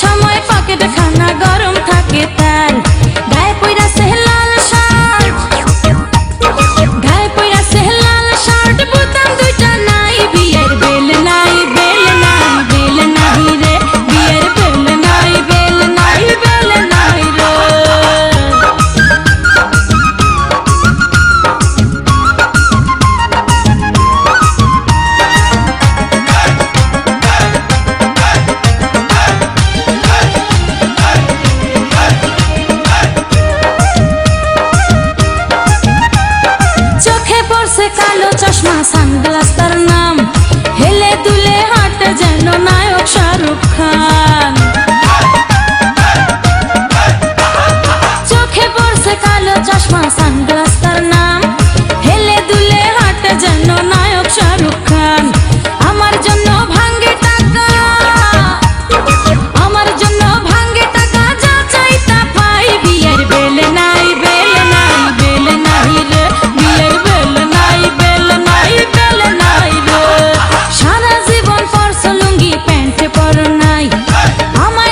সময় চশমা সানগ্লাস তার নাম। হেলে ஆமா